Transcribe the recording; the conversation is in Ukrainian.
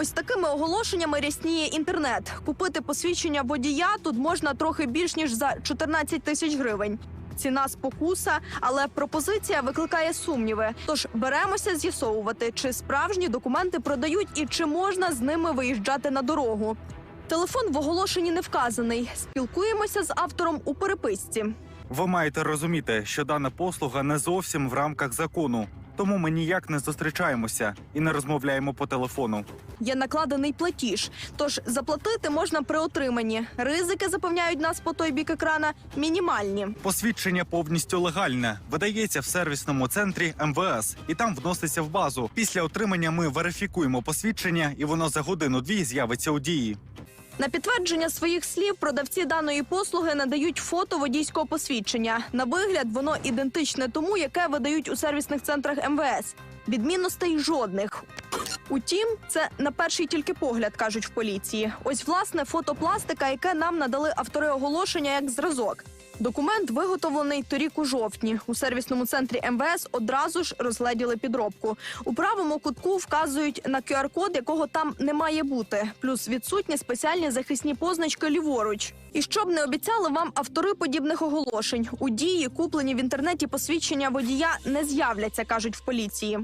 Ось такими оголошеннями рясніє інтернет. Купити посвідчення водія тут можна трохи більш ніж за 14 тисяч гривень. Ціна спокуса, але пропозиція викликає сумніви. Тож беремося з'ясовувати, чи справжні документи продають і чи можна з ними виїжджати на дорогу. Телефон в оголошенні не вказаний. Спілкуємося з автором у переписці. Ви маєте розуміти, що дана послуга не зовсім в рамках закону, тому ми ніяк не зустрічаємося і не розмовляємо по телефону. Є накладений платіж, тож заплатити можна при отриманні. Ризики запевняють нас по той бік екрана мінімальні. Посвідчення повністю легальне, видається в сервісному центрі МВС, і там вноситься в базу. Після отримання ми верифікуємо посвідчення, і воно за годину-дві з'явиться у дії. На підтвердження своїх слів продавці даної послуги надають фото водійського посвідчення. На вигляд воно ідентичне тому, яке видають у сервісних центрах МВС. Відмінностей жодних. Утім, це на перший тільки погляд кажуть в поліції. Ось власне фото пластика, яке нам надали автори оголошення як зразок. Документ виготовлений торік у жовтні. У сервісному центрі МВС одразу ж розгледіли підробку. У правому кутку вказують на QR-код, якого там не має бути, плюс відсутні спеціальні захисні позначки ліворуч. І щоб не обіцяли вам автори подібних оголошень, у дії куплені в інтернеті посвідчення водія не з'являться, кажуть в поліції.